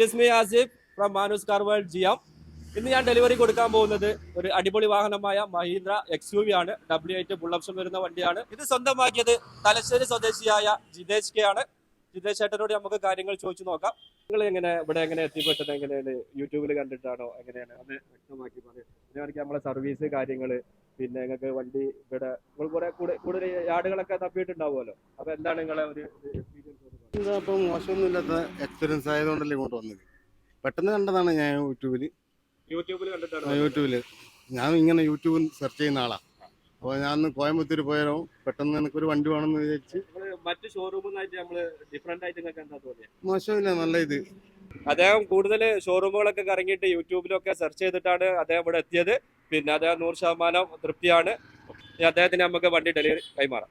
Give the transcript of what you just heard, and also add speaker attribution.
Speaker 1: It is me Asif from Manus car world ജിയാം. ഇന്ന് ഞാൻ delivery കൊടുക്കാൻ പോകുന്നത് ഒരു അടിപൊളി വാഹനമായ മഹീന്ദ്ര എക്സ് യു വി ആണ്. ഡബ്ല്യു എയ്റ്റ് ബുള്ളപ്ഷൻ വരുന്ന വണ്ടിയാണ്. ഇത് സ്വന്തമാക്കിയത് തലശ്ശേരി സ്വദേശിയായ ജിതേഷ് കെ ആണ്. ജിതേഷ് ചേട്ടനോട് നമുക്ക് കാര്യങ്ങൾ ചോദിച്ചു നോക്കാം. നിങ്ങൾ എങ്ങനെ ഇവിടെ എങ്ങനെ എത്തിപ്പെട്ടത്? എങ്ങനെയാണ്? യൂട്യൂബിൽ കണ്ടിട്ടാണോ? എങ്ങനെയാണ്? അത് വ്യക്തമാക്കി പറയും. ഇതിനാണെങ്കിൽ നമ്മളെ സർവീസ് കാര്യങ്ങൾ പിന്നെ നിങ്ങൾക്ക് വണ്ടി ഇവിടെ നിങ്ങൾ കുറെ കൂടെ കൂടുതൽ യാർഡുകളൊക്കെ തപ്പിയിട്ടുണ്ടാവുമല്ലോ. അപ്പൊ എന്താണ് നിങ്ങളെ ഒരു
Speaker 2: എന്താ ഇപ്പം മോശമൊന്നുമില്ലാത്ത എക്സ്പീരിയൻസ് ആയതുകൊണ്ടല്ലേ ഇങ്ങോട്ട് വന്നത് പെട്ടെന്ന് കണ്ടതാണ് ഞാൻ യൂട്യൂബിൽ
Speaker 1: യൂട്യൂബിൽ കണ്ടിട്ടാണ്
Speaker 2: യൂട്യൂബിൽ ഞാൻ ഇങ്ങനെ യൂട്യൂബിൽ സെർച്ച് ചെയ്യുന്ന ആളാ. അപ്പോൾ ഞാൻ ഒന്ന് കോയമ്പത്തൂർ പോയാലോ പെട്ടെന്ന് എനിക്കൊരു വണ്ടി വേണമെന്ന് വിചാരിച്ച്.
Speaker 1: മറ്റ് ഷോറൂമിൽ നിന്നായിട്ട് നമ്മൾ ഡിഫറെന്റ് ആയിട്ട് നിങ്ങൾക്ക് എന്താ തോന്നിയത്
Speaker 2: മോശമില്ല നല്ല ഇത്.
Speaker 1: അദ്ദേഹം കൂടുതൽ ഷോറൂമുകളൊക്കെ കറങ്ങിയിട്ട് യൂട്യൂബിലൊക്കെ സെർച്ച് ചെയ്തിട്ടാണ് അദ്ദേഹം ഇവിടെ എത്തിയത്. പിന്നെ അദ്ദേഹം നൂറ് ശതമാനം തൃപ്തിയാണ്. അദ്ദേഹത്തിന് നമുക്ക് വണ്ടി ഡെലിവറി കൈമാറാം.